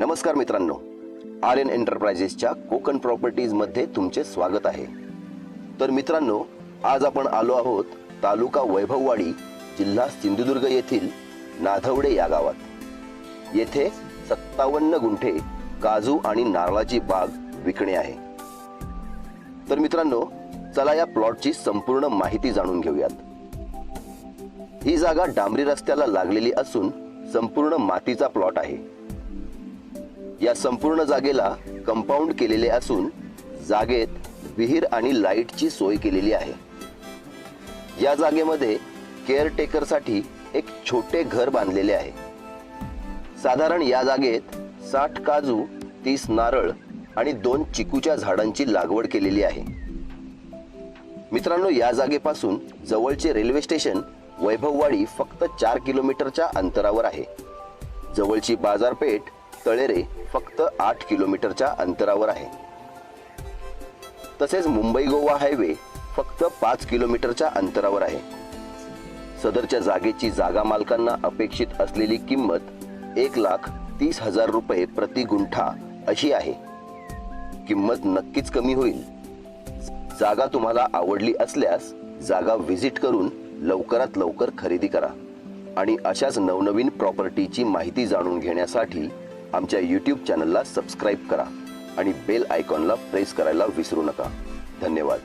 नमस्कार मित्रांनो R N एंटरप्राइजेसच्या कोकण प्रॉपर्टीजमध्ये तुमचे स्वागत आहे. तर मित्रांनो आज आपण आलो आहोत तालुका वैभववाडी जिल्हा सिंधुदुर्ग येथील नाधवडे या गावात. येथे सत्तावन्न गुंठे काजू आणि नारळाची बाग विकणे आहे. तर मित्रांनो चला या प्लॉटची संपूर्ण माहिती जाणून घेऊयात. ही जागा डांबरी रस्त्याला लागलेली असून संपूर्ण मातीचा प्लॉट आहे. या संपूर्ण जागेला कंपाऊंड केलेले असून जागेत विहीर आणि लाईटची सोय केलेली आहे. या जागेमध्ये केअरटेकरसाठी एक छोटे घर बांधलेले आहे. साधारण या जागेत साठ काजू तीस नारळ आणि दोन चिकूच्या झाडांची लागवड केलेली आहे. मित्रांनो या जागेपासून जवळचे रेल्वे स्टेशन वैभववाडी फक्त चार किलोमीटरच्या अंतरावर आहे. जवळची बाजारपेठ तळेरे फक्त आठ किलोमीटरच्या अंतरावर आहे. तसेच मुंबई गोवा हायवे फक्त पाच किलोमीटरच्या अंतरावर आहे. सदरच्या जागेची जागा मालकांना अपेक्षित असलेली किंमत एक लाख तीस हजार रुपये प्रति गुंठा अशी आहे. किंमत नक्कीच कमी होईल. जागा तुम्हाला आवडली असल्यास जागा व्हिजिट करून लवकरात लवकर खरेदी करा आणि अशाच नवनवीन प्रॉपर्टीची माहिती जाणून घेण्यासाठी आमच्या यूट्यूब चॅनलला सबस्क्राईब करा आणि बेल आयकॉनला प्रेस करायला विसरू नका. धन्यवाद.